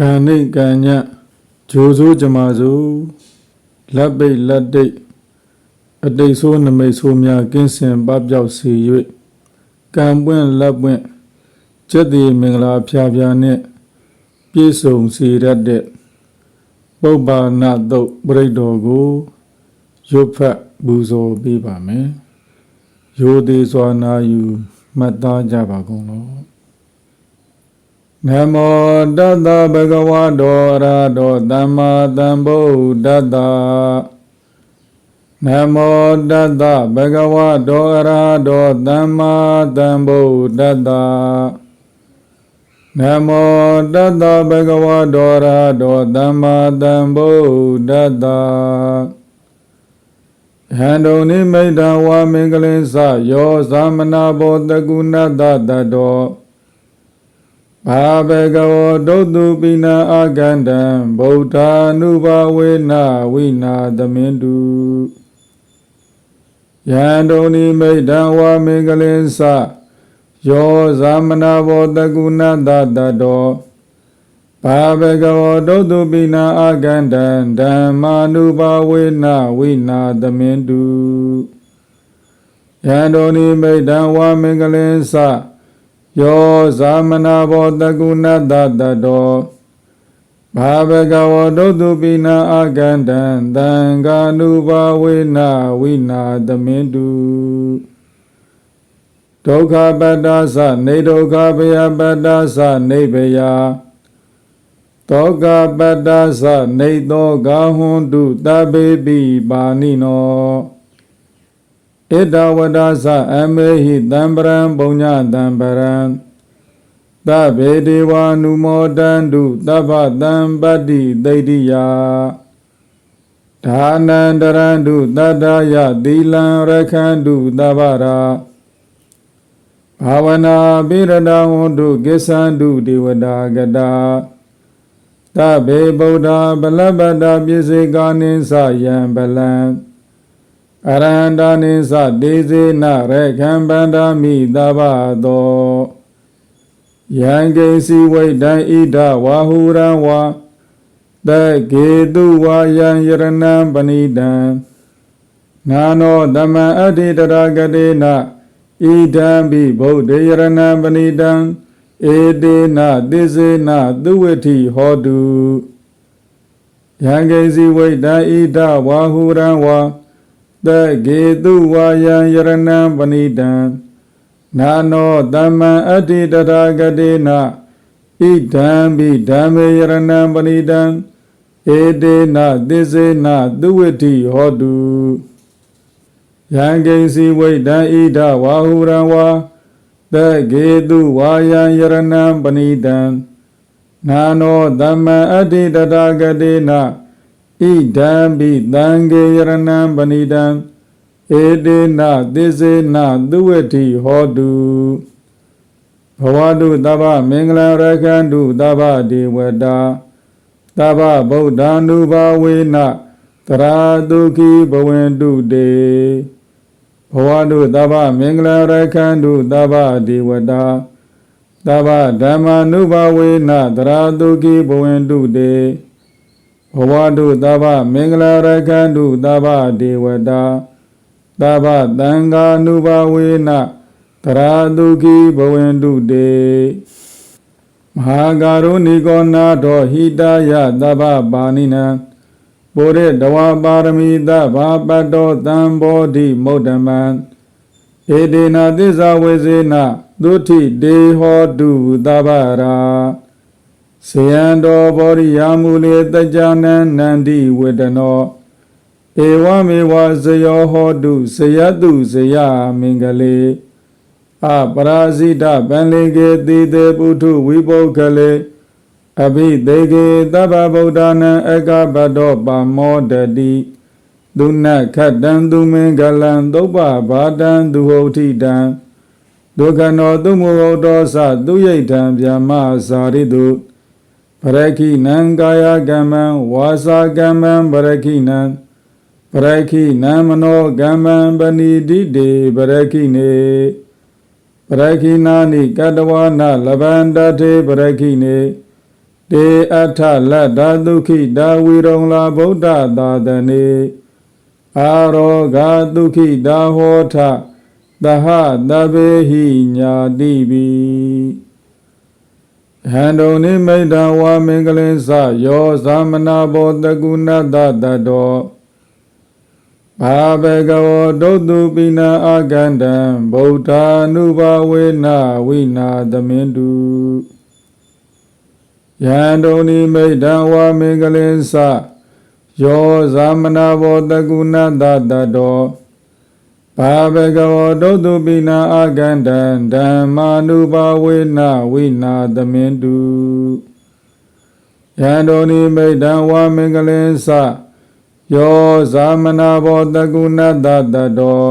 ကံနှိတ်ကံညဂျိုးစိုးကြမာစိုးလက်ပိတ်လက်တိတ်အတိတ်ဆိုးနမိတ်ဆိုးများကင်းစင်ပပျောက်စေ၍ကံပွင့်လက်ပွင့်ကျက်တည်မင်္ဂလာဖျားဖျားနှင့်ပြည့်စုံစေရတဲ့ပုပ္ပါဏတုတ်ပြိတ္တော်ကိုရွတ်ဖတ်ပူဇော်ပေးပါမယ်ရိုသေစွာနာယူမှတ်သားကြပါကုန်လော နမောတတ္တဗဂဝတောအရဟတောသမ္မာသမ္ဗုဒ္ဓတ္တနမောတတ္တဗဂဝတောအရဟတောသမ္မာသမ္ဗုဒ္ဓတ္တနမောတတ္တဗဂဝတောအရဟတောသမ္မာသမ္ဗုဒ္ဓတ္တဟန္တုန်နိမိတံဝါမင်္ဂလင်းစယောသမနာဘောတကုဏတ္တတ္တော ဘာဘဂဝဒုတုပိနာအာကန္တံဗုဒ္ဓ ानु ဘာဝေနဝိနာသမင်တုယန္တုန်နိမိတ်တံဝါမင်္ဂလင်းစယောဇာမနာဘောတကုဏတ္တတတောဘာဘဂဝဒုတုပိနာအာကန္တံဓမ္မာနုဘာဝေနဝိနာသမင်တုယန္တုန်နိမိတ်တံဝါမင်္ဂလင်းစ ယောဇာမနာဘောတကုဏတတ္တတောဘာဘဂဝဒုတုပိနာအာကန္တံသံဃာနုဘာဝေနဝိနာသမင်တုဒုက္ခပတ္တာသနေဒုက္ခဘယပတ္တာသနေဘယတောကပတ္တာသနေသောဂဟွန်တုတဘေပိပါဏိနော ဣဒဝဒသအမေဟိတံပရံပုံညတံပရံသဗ္ဗေဒေဝ ानु မောတန္တုသဗ္ဗတံပတ္တိသိတ္တိယဒါနန္တရန္တုတတ္တယသီလံရခန္တုသဗ္ဗရာဘာဝနာပိရဒဝန္တုကိသန္တုဒေဝတာကတာသဗ္ဗေဗုဒ္ဓဗလပတ္တပြစ္ဆေကာနိသယံဗလံ အရဟန္တာနိသတေဇေနရခံဗန္ဒာမိသဗ္ဗသောယံကိစီဝိတံဣဒဝါဟုရံဝါတကေတုဝါယံယရဏံပဏိတံနာနောဓမ္မအဋ္ဌိတရာဂတေနဣဒံပိဗုဒ္ဓယရဏံပဏိတံဧတေနသေစေနသုဝတိဟောတုယံကိစီဝိတံဣဒဝါဟုရံဝါ တကေတုဝါယံယရဏံပဏိတံနာနောတမ္မံအတ္တိတရာဂတေနဣဒံဘိဓမ္မေယရဏံပဏိတံဧတေနသစ္စေနသုဝတိဟောတုယံကိဉ္စီဝိတံဣဒဝါဟုရံဝါတကေတုဝါယံယရဏံပဏိတံနာနောတမ္မံအတ္တိတရာဂတေန ဣဒံပိတံဂေယရဏံပဏိတံဧတေနသစ္စေနသုဝတိဟောတုဘဝတုတဗ္ဗမင်္ဂလရခန္တုတဗ္ဗဒေဝတာတဗ္ဗဗုဒ္ဓ ानु ဘာဝေနတရာတုခိဘဝင်တုတေဘဝတုတဗ္ဗမင်္ဂလရခန္တုတဗ္ဗဒေဝတာတဗ္ဗဓမ္မာနုဘာဝေနတရာတုခိဘဝင်တုတေ ဘဝတုသဗ္ဗမင်္ဂလာရခန္တုသဗ္ဗဒေဝတာသဗ္ဗသံဃာနုဘဝေနတရာတုခိဘဝင်တုတေမဟာကာရုဏိကောနာတော်ဟိတယသဗ္ဗပါဏိနံပုရိတဝပါရမီသဗ္ဗပတ္တောသံဘောဓိမုဒ္ဓမံဧတေနသစ္စာဝေစေနသုတိတေဟောတုသဗ္ဗရာ စေယံတော်ဘောရိယာမူလေတကြနံနန္တိဝေဒနောဧဝမေဝဇယောဟောတုဇယတုဇယမင်္ဂလေအပရာဇိတပန္လေကေတိတေပုထုဝိပုခလေအဘိသေကေသဗ္ဗဗုဒ္ဓနာအကပတောပါမောတတိဒုနခတ္တံသူမင်္ဂလံသုပ္ပဘာတံသူဟုတ်ထိတံဒုက္ခနောသူမုဟုတ်တောသသူယိဋ္ဌံဗျာမဇာရိတု ပရခိနံကာယကမ္မံဝါစာကမ္မံပရခိနံပရခိနံမနောကမ္မံပဏိတိတေပရခိနေပရခိနာနိကတဝနာလဗန္တတေပရခိနေတေအထလတ္တဒုခိတာဝိရုံလာဗုဒ္ဓသာသနေအာရောဂဒုခိတာဟောထသဟတဘေဟိညာတိပိ ဟန္တုန်နိမိတံဝါမင်္ဂလင်းစယောသမနာဘောတကုဏတတတောဘာဘေကဝဒုတုပိနာအာကန္တံဗုဒ္ဓ ानु ဘာဝေနဝိနာသမင်တုယန္တုန်နိမိတံဝါမင်္ဂလင်းစယောသမနာဘောတကုဏတတတော ဘာဘဂဝတောတုပိနာအာကန္တံဓမ္မာနုဘာဝေနဝိနာသမင်တုယန္တောနိမိတံဝါမင်္ဂလင်းစယောသမနာဘောတကုဏတတတော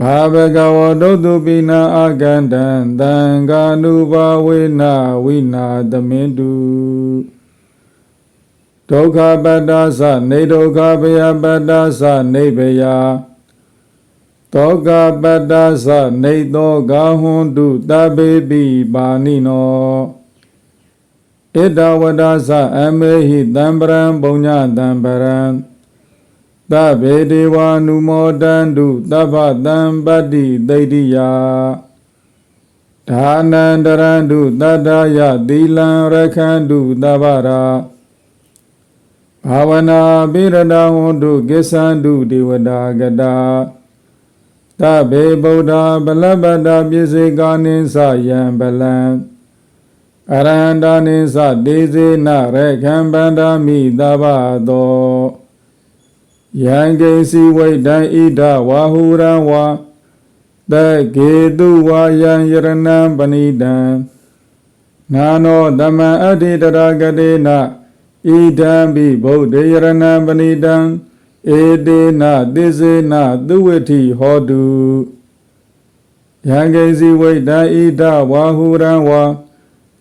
ဘာဘဂဝတောတုပိနာအာကန္တံသံဃာနုဘာဝေနဝိနာသမင်တုဒုက္ခပတ္တသနေဒုက္ခဘယပတ္တသနေဘယ တောကပတ္တသနေသောဂာဟွန်တုတပေပိပါဏိနောဣဒဝဒသအမေဟိတံပရံပုံညတံပရံသဗေဒေဝ ानु မောတန္တုသဗ္ဗတံပတ္တိသိတိယဒါနန္တရန္တုတတ္တယသီလံရခန္တုသဗ္ဗရာဘာဝနာပိရဒဟောတုကိသန္တုဒေဝတာကတာ တဗေဗုဒ္ဓဗလပတ္တပစ္စေကာနိသယံဗလံအရဟန္တာနိသဒေဇေနရခံဗန္ဒာမိသဗ္ဗသောယံကိစီဝိတံဣဒဝါဟုရံဝါတကေတုဝါယံယရဏံပဏိတံနာနောဓမ္မအဋ္ဌိတရာဂတေနဣဒံပိဗုဒ္ဓယရဏံပဏိတံ ဧတေနသစ္စေနသုဝိထိဟောတုယံကိစီဝိတံဣဒဝါဟုရံဝါ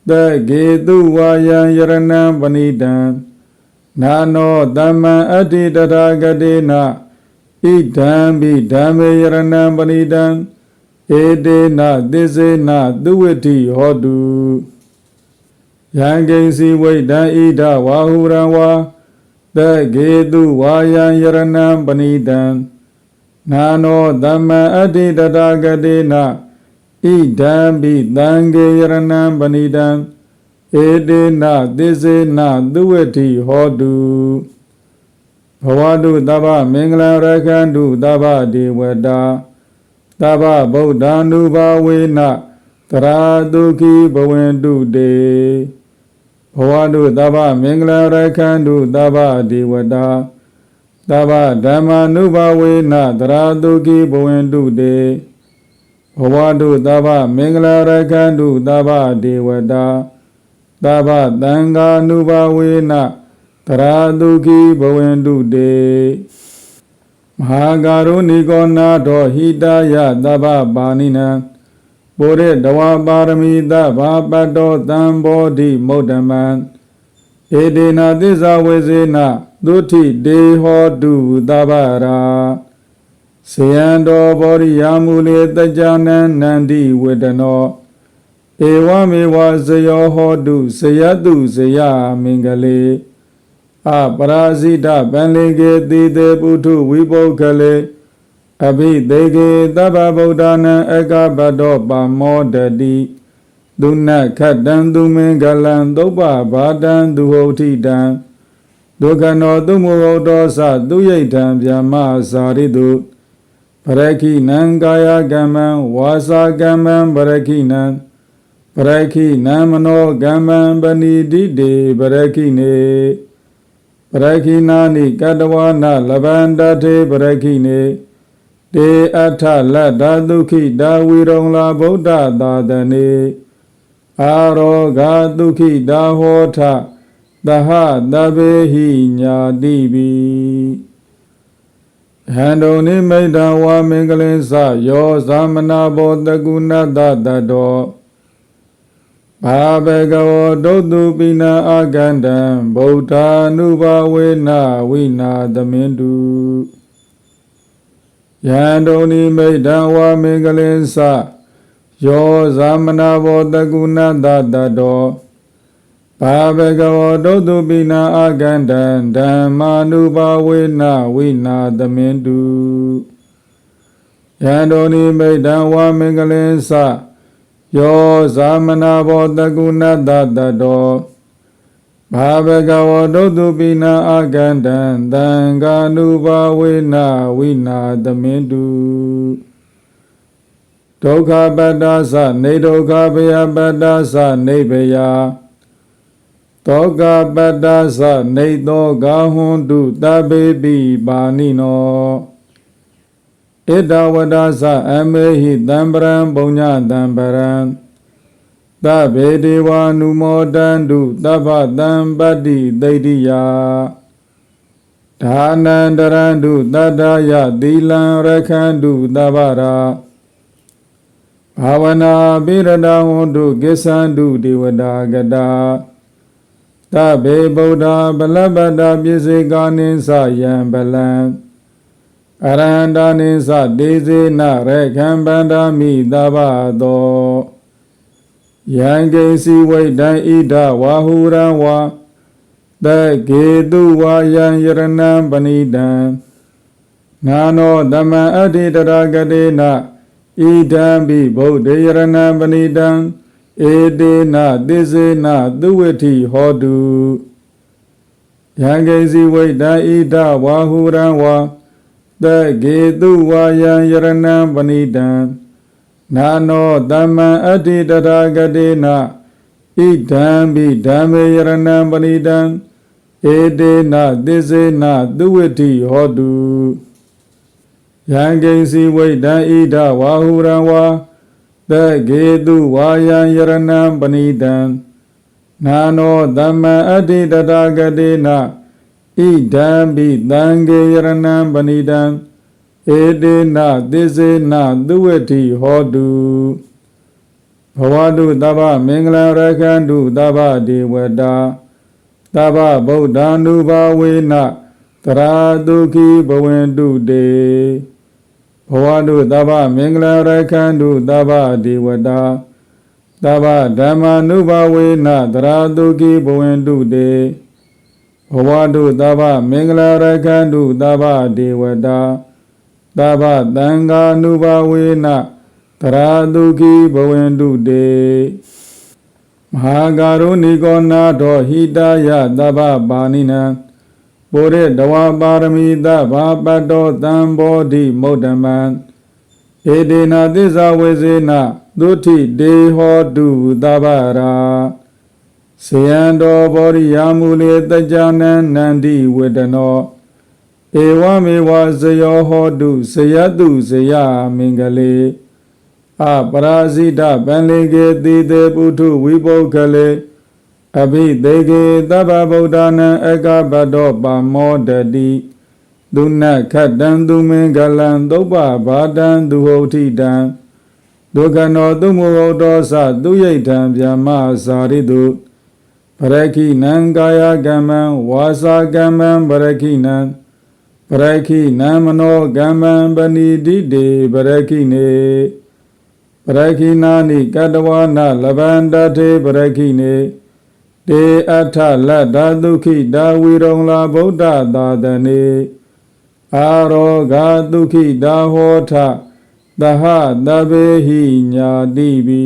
တကေတုဝါယံယရဏံပဏိတံနာနောတမ္မံအဋ္ဌိတထာဂတေနဣဒံပိဓမ္မေယရဏံပဏိတံဧတေနသစ္စေနသုဝိထိဟောတုယံကိစီဝိတံဣဒဝါဟုရံဝါ တကေတုဝါယံယရဏံပဏိတံနာနောသမ္မအဋ္ဌိတထာဂတေနဣဒံပိသံဃေယရဏံပဏိတံဧတေနသစ္စေနသုဝတိဟောတုဘဝတုသဗ္ဗမင်္ဂလရခန္တုသဗ္ဗဒေဝတာသဗ္ဗဗုဒ္ဓ ानु ဘာဝေနတရာတုခိဘဝင်တုတေ ဘဝတုသဗ္ဗမင်္ဂလရခန္တုသဗ္ဗဒေဝတာသဗ္ဗဓမ္မာနုဘာဝေနတရာတုခိဘဝင်တုတေဘဝတုသဗ္ဗမင်္ဂလရခန္တုသဗ္ဗဒေဝတာသဗ္ဗတံဃာနုဘာဝေနတရာတုခိဘဝင်တုတေမဟာကာရုဏိကောနာတောဟိတယသဗ္ဗပါဏိနံ ပုရိတဝါပါရမီသဗ္ဗပတ္တောတံဘောဓိမုဒ္ဓမံဧတေနသစ္စာဝေစေနသုတိဒေဟောတုသဗ္ဗရာစေယံတော်ဘောရိယာမူလေတကြနံနန္တိဝေဒနောဧဝမေဝဇယောဟောတုဇယတုဇယမင်္ဂလေအပရာဇိတပန္လေကေတိတေပုထုဝိပုဂ္ဂလေ အဘိသေကေသဗ္ဗဗုဒ္ဓနာအကပတောပါမောတတိဒုနခတ္တံသူမင်္ဂလံသုပ္ပဘာတံသူဟုတ်ထိတံဒုက္ခနောသူမုဟုတ်တောသသူယိတံဗျာမဇာရိတုပရခိနံကာယကမ္မံဝါစာကမ္မံပရခိနံပရခိနံမနောကမ္မံပဏိတိတေပရခိနေပရခိနာနိကတဝနာလဗန္တတေပရခိနေ တေအထလတ္တဒုခိတာဝိရုံလာဗုဒ္ဓသာသနေအာရောဂဒုခိတာဟောထသဟတဘေဟိညာတိပိဟန္တုန်နိမိတဝါမင်္ဂလင်းစယောသမနာဘောတကုဏတတတောဘာဘေကဝဒုတုပိနာအာကန္တံဗုဒ္ဓ ानु ဘာဝေနဝိနာသမင်တု ယန္တုန်နိမိတဝါမင်္ဂလင်းစယောသမနာဘောတကုဏတတတောဘဘာဘဂဝတုတ်တုပိနာအာကန္တံဓမ္မာနုဘာဝေနဝိနာသမင်တုယန္တောနိမိတ်တံဝါမင်္ဂလင်္စယောဇာမနာဘောတကုဏတတတတော ဘာဘဂဝတုတ်တုပိနာအာကန္တံသံဃာနုဘာဝေနဝိနာသမင်တုဒုက္ခပတ္တသနေဒုက္ခဘယပတ္တသနေဘယတောကပတ္တသနေသောဂဟွန်တုတပေပိပါဏိနောဣဒဝဒသအမေဟိတံပရံပုံညတံပရံ သဗ္ဗေဒေဝ ानु မောတန္တုသဗ္ဗတံပတ္တိသိတိယဒါနန္တရန္တုတတ္တယသီလံရခန္တုသဗ္ဗရာဘာဝနာပိရတဝန္တုကိစ္ဆန္တုဒေဝတာကတာသဗ္ဗေဗုဒ္ဓဗလပတ္တပိစေကာနိသယံဗလံအရဟန္တာနိသတေဇေနရခံပန္ဒာမိသဗ္ဗသော ယံကိစီဝိတံဣဒဝါဟုရံဝါတကေတုဝါယံယရဏံပဏိတံနာနောတမံအဋ္ဌိတရာဂတေနဣဒံပိဗုဒ္ဓေယရဏံပဏိတံဧတေနသစ္စေနသုဝတိဟောတုယံကိစီဝိတံဣဒဝါဟုရံဝါတကေတုဝါယံယရဏံပဏိတံ နာနောတမံအဋ္ဌိတရာဂတေနဣဒံပိဓမ္မေယရဏံပဏိတံဧတေနသစ္စေနသုဝတိဟောတုယံကိစီဝိတံဣဒဝါဟုရံဝါတကေတုဝါယံယရဏံပဏိတံနာနောတမံအဋ္ဌိတရာဂတေနဣဒံပိတံကေယရဏံပဏိတံ ဧတေနသစ္စေနသုဝတိဟောတုဘဝတုတဗ္ဗမင်္ဂလရခန္တုတဗ္ဗဒေဝတာတဗ္ဗဗုဒ္ဓ ानु ဘာဝေနတရာဒုခိဘဝင်တုတေဘဝတုတဗ္ဗမင်္ဂလရခန္တုတဗ္ဗဒေဝတာတဗ္ဗဓမ္မာနုဘာဝေနတရာဒုခိဘဝင်တုတေဘဝတုတဗ္ဗမင်္ဂလရခန္တုတဗ္ဗဒေဝတာ သဗ္ဗတံဃာနုဘာဝေနတရာတုခိဘဝင်တုတေမဟာကာရုဏိကောနာတော်ဟိတယသဗ္ဗပါဏိနံပုရိတဝပါရမီသဗ္ဗပတ္တောတံဘောဓိမုဒ္ဓမံဧတေနသစ္စာဝေစေနသုတိတေဟောတုသဗ္ဗရာစေယံတော်ဘောရိယာမူလေတကြနံနန္တိဝေဒနော ဧဝမေဝဇယောဟောတုဇယတုဇယမင်္ဂလေအပရာဇိတပန္လေကေတိတေပုထုဝိပုဂ္ဂလေအဘိသေကေသဗ္ဗဗုဒ္ဓနာအကပတောပါမောတတိဒုနခတ္တံသူမင်္ဂလံသုပ္ပဘာတံသူဟောတိတံဒုက္ခနောသူမောတောသသူယိဋ္ဌံဗျာမဇာရိတုပရခိနံကာယကမ္မံဝါစာကမ္မံပရခိနံ ပရခိနံမနောကမ္မံပဏိတိတေပရခိနေပရခိနာနိကတဝနာလဗန္တတေပရခိနေတေအထလတ္တဒုခိတာဝိရုံလာဗုဒ္ဓသာသနေအာရောဂဒုခိတာဟောထသဟတဘေဟိညာတိပိ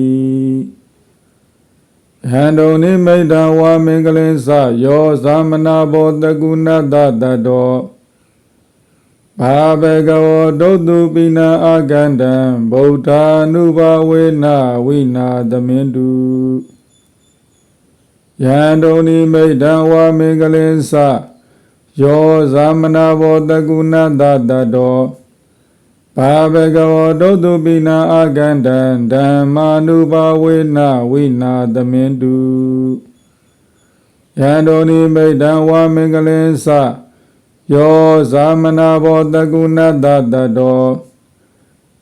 ဟန္တုန်နိမိတ်တဝါမင်္ဂလင်းစယောသမနာဘောတကုဏတတတော ဘာဘဂဝဒုတုပိနာအာကန္တံဗုဒ္ဓ ानु ဘာဝေနဝိနာသမင်တုယန္တုန်နိမိတ်တဝါမင်္ဂလင်းစယောသမနာဘောတကုဏတတတောဘာဘဂဝဒုတုပိနာအာကန္တံဓမ္မာနုဘာဝေနဝိနာသမင်တုယန္တုန်နိမိတ်တဝါမင်္ဂလင်းစ ယောဇာမနာဘောတကုဏတတတော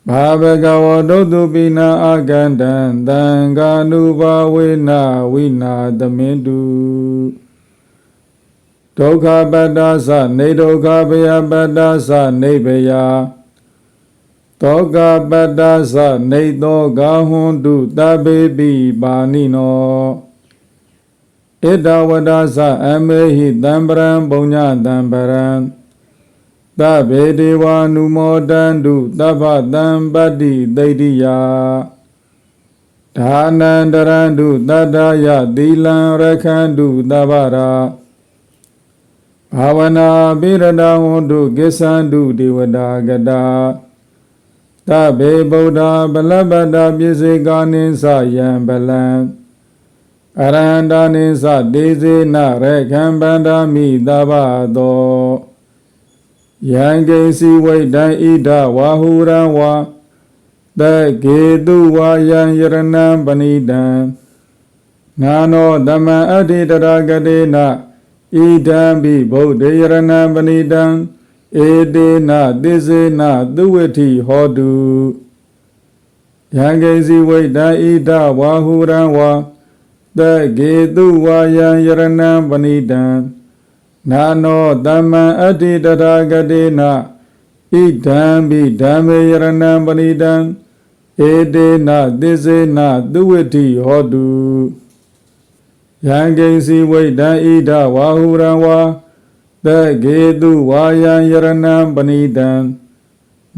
ဘာဘဂဝဒုတုပိနာအာကန္တံသံဃာနုဘာဝေနဝိနာသမင်တုဒုက္ခပတ္တသနေဒုက္ခဘယပတ္တသနေဘယတောကပတ္တသနေသောဂဟွန်တုတပေပိပါဏိနောယ ဣဒဝဒသအမေဟိတံပရံပုံညတံပရံသဗ္ဗေဒေဝ ानु မောတန္တုသဗ္ဗတံပတ္တိသိတ္တိယဒါနန္တရန္တုတတ္တယသီလံရခန္တုသဗ္ဗရာဘာဝနာပိရဒဝန္တုကိသန္တုဒေဝတာကတာသဗ္ဗေဗုဒ္ဓဗလပတ္တပြစ္ဆေကာနိသယံဗလံ အရဟန္တာနိသတေဇေနရခံဗန္ဒာမိသဗ္ဗသောယံကိစီဝိတံဣဒဝါဟုရံဝါတကေတုဝါယံယရဏံပဏိတံနာနောဓမ္မအဋ္ဌိတရာဂတေနဣဒံပိဗုဒ္ဓယရဏံပဏိတံဧတေနသစ္စေနသုဝတိဟောတုယံကိစီဝိတံဣဒဝါဟုရံဝါ တကေတုဝါယံယရဏံပဏိတံနာနောတမ္မံအတ္တိတရာဂတေနဣဒံပိဓမ္မေယရဏံပဏိတံဧတေနသစ္စေနသုဝတိဟောတုယံကိဉ္စီဝိတံဣဒဝါဟုရံဝါတကေတုဝါယံယရဏံပဏိတံ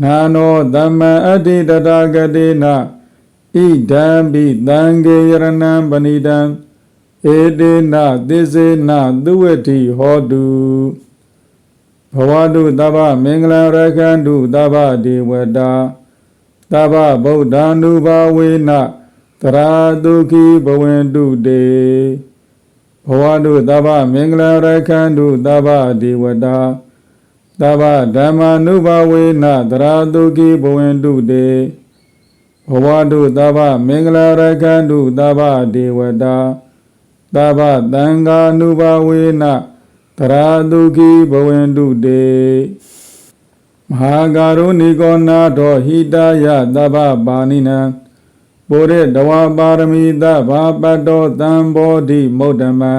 နာနောတမ္မံအတ္တိတရာဂတေန ဣဒံပိသံဃေယရဏံပဏိတံဧတေနသစ္စေနသုဝတိဟောတုဘဝတုတဗ္ဗမင်္ဂလရခန္တုတဗ္ဗဒေဝတာတဗ္ဗဗုဒ္ဓ ानु ဘာဝေနတရာတုခိဘဝင်တုတေဘဝတုတဗ္ဗမင်္ဂလရခန္တုတဗ္ဗဒေဝတာတဗ္ဗဓမ္မာနုဘာဝေနတရာတုခိဘဝင်တုတေ ဘဝတုသဗ္ဗမင်္ဂလာရကန္တုသဗ္ဗဒေဝတာသဗ္ဗသံဃာနုဘဝေနတရာတုခိဘဝန္တုတေမဟာကာရုဏိကောနာတော်ဟိတယသဗ္ဗပါဏိနံပုရိတဝပါရမီသဗ္ဗပတ္တောသံဘောဓိမုဒ္ဓမံ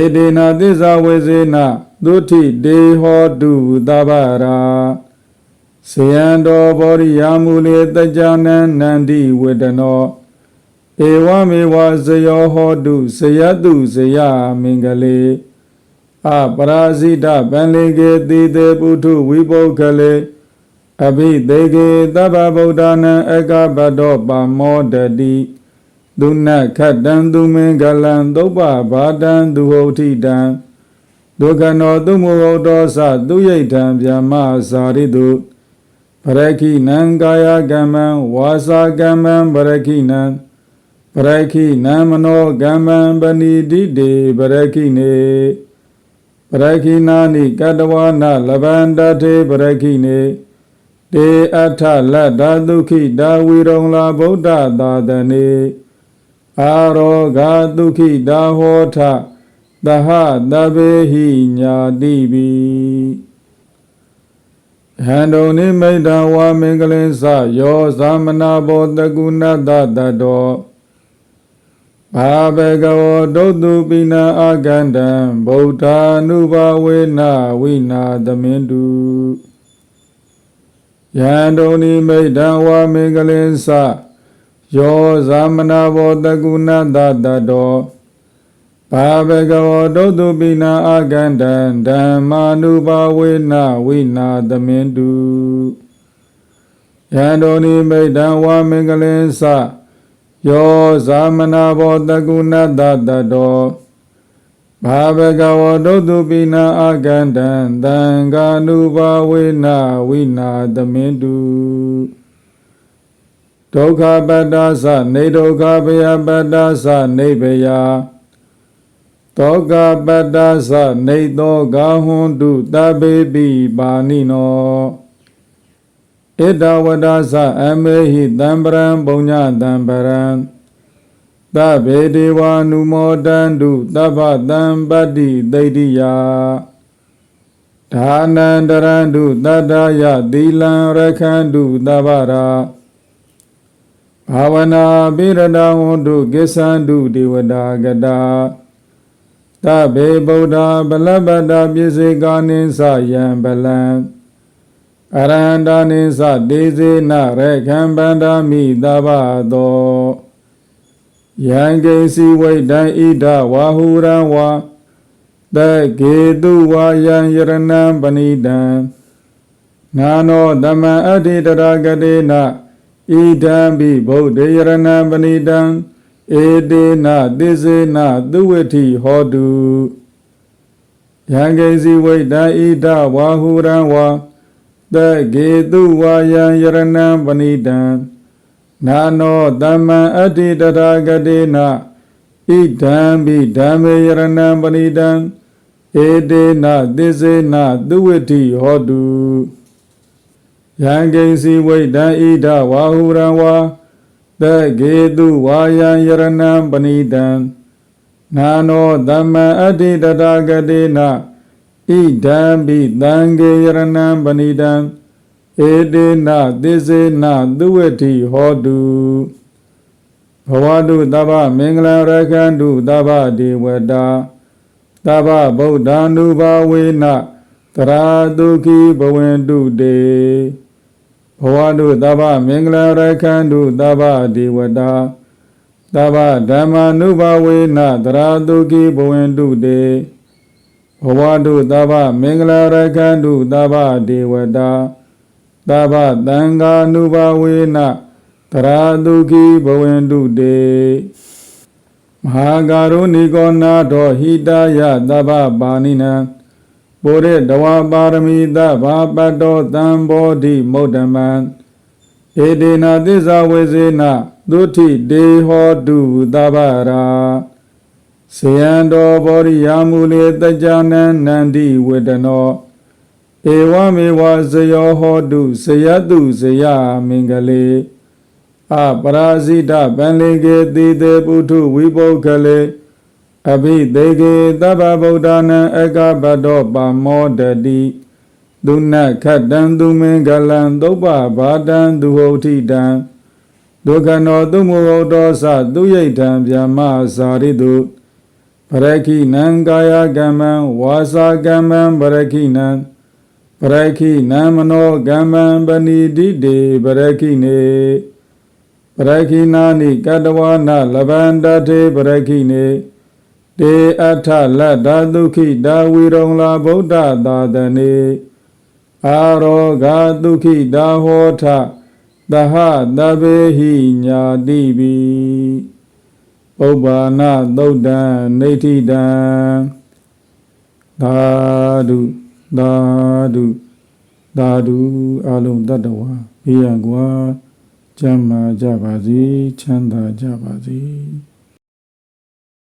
ဧတေနသစ္စာဝေစေနသုတိတေဟောတုသဗ္ဗရာ စေယံတော်ဘောရိယာမူလေတကြနံနန္တိဝေဒနောဧဝမေဝဇယောဟောတုဇယတုဇယမင်္ဂလေအပရာဇိတပန္လေကေတိတေပုထုဝိပုခလေအဘိသေကေသဗ္ဗဗုဒ္ဓနာအကပတောပါမောတတိဒုနခတ္တံသူမင်္ဂလံသုပ္ပဘာတံသူဟုတ်ထိတံဒုက္ခနောသူမဟုတ်တောသသူယိဋ္ဌံဗျာမဇာရိတု ပရခိနံကာယကမ္မံဝါစာကမ္မံပရခိနံပရခိနံမနောကမ္မံပဏိတိတေပရခိနေပရခိနာနိကတဝနာလဗန္တတေပရခိနေတေအထလတ္တဒုခိတာဝီရုံလာဗုဒ္ဓသာသနေအာရောဂဒုခိတာဟောထသဟတဘေဟိညာတိပိ ဟန္တုန်နိမိတ်တဝါမင်္ဂလင်းစယောသမနာဘောတကုဏတတတောဘာဘေကဝဒုတုပိနာအာကန္တံဗုဒ္ဓ ानु ဘာဝေနဝိနာသမင်တုယန္တုန်နိမိတ်တဝါမင်္ဂလင်းစယောသမနာဘောတကုဏတတတော ဘာဘဂဝတုတုပိနာအာကန္တံဓမ္မာနုဘာဝေနဝိနာသမင်တုယန္တောနိမိတ်တံဝါမင်္ဂလင်းစယောဇာမနာဘောတကုဏတတတောဘာဘဂဝတုတုပိနာအာကန္တံသံဃာနုဘာဝေနဝိနာသမင်တုဒုက္ခပတ္တသနေဒုက္ခဘယပတ္တသနေဘယ တောကပတ္တသနေသောဂာဟွန်တုတဘေပိပါဏိနောဣဒဝဒသအမေဟိတံပရံပုံညတံပရံသဗ္ဗေဒေဝ ानु မောတန္တုသဗ္ဗတံပတ္တိသိတိယဒါနန္တရန္တုတတ္တယသီလံရခန္တုသဗ္ဗရာဘာဝနာပိရဒဝန္တုကိသန္တုဒေဝတာကတာ သဗ္ဗေဗုဒ္ဓဗလပတ္တပစ္စေကာနိသယံဗလံအရဟန္တာနိသတေဇေနရခံပန္ဒာမိသဗ္ဗသောယံကိစီဝိတံဣဒဝါဟုရံဝါသကေတုဝါယံယရဏံပဏိတံနာနောတမံအဋ္ဌိတရာဂတိနဣဒံဘိဗုဒ္ဓေယရဏံပဏိတံ ဧတေနသစ္စေနသုဝတိဟောတုယံကိစီဝိတံဣဒဝါဟုရံဝါသကေတုဝါယံယရဏံပဏိတံနာနောတမံအဋ္ဌိတရာဂတိနဣဒံဘိဓမ္မေယရဏံပဏိတံဧတေနသစ္စေနသုဝတိဟောတုယံကိဉ္စီဝိတံဣဒဝါဟုရံဝါ သဂေတုဝါယံယရဏံပဏိတံနာနောတမ္မအဋ္ဌိတတာဂတိနဣဒံဘိသံဃေယရဏံပဏိတံဧတေနသစ္စေနသုဝတိဟောတုဘဝတုတဗ္ဗမင်္ဂလရခန္တုတဗ္ဗဒေဝတာတဗ္ဗဗုဒ္ဓ ानु ဘာဝေနတရာတုခိဘဝင်တုတေ ဘဝတုတဗ္ဗမင်္ဂလရခန္တုတဗ္ဗဒေဝတာတဗ္ဗဓမ္မာနုဘာဝေနတရာတုခိဘဝင်တုတေဘဝတုတဗ္ဗမင်္ဂလရခန္တုတဗ္ဗဒေဝတာတဗ္ဗသံဃာနုဘာဝေနတရာတုခိဘဝင်တုတေမဟာကာရုဏိကောနာတော်ဟိတယသဗ္ဗပါဏိနံ ပုရိတဝပါရမီသဗ္ဗပတ္တောသံဘောဓိမုဒ္ဓမံဧတေနသစ္စာဝေစေနသုတိတေဟောတုသဗ္ဗရာစေယံတော်ဘောရိယာမူလေတကြနံနန္တိဝေဒနောဧဝမေဝဇယောဟောတုဇယတုဇယမင်္ဂလေအပရာဇိတပန္လေကေတိတေပုထုဝိပုဂ္ဂလေ အဘိသေကေသဗ္ဗဗုဒ္ဓနာအကပတောပါမောတတိဒုနခတ္တံသူမင်္ဂလံသုပ္ပဘာတံသူဟုတ်ထိတံဒုက္ခနောသူမဟုတ်တော်သသူရိတ်တံဗျာမဇာရိတုပရခိနံကာယကမ္မံဝါစာကမ္မံပရခိနံပရခိနံမနောကမ္မံပဏိတိတေပရခိနေပရခိနာနိကတဝနာလဗန္တတေပရခိနေ တေအထလတ္တဒုခိတာဝိရုံလာဗုဒ္ဓသာသနေအာရောဂဒုခိတာဟောထသဟတဘေဟိညာတိပိပုပ္ပါဏသုတ်တံနေဋ္ဌိတံသာဓုသာဓုသာဓုအလုံးတတ္တဝါဘေးရန်ကွာကျမ်းမာကြပါစေချမ်းသာကြပါစေ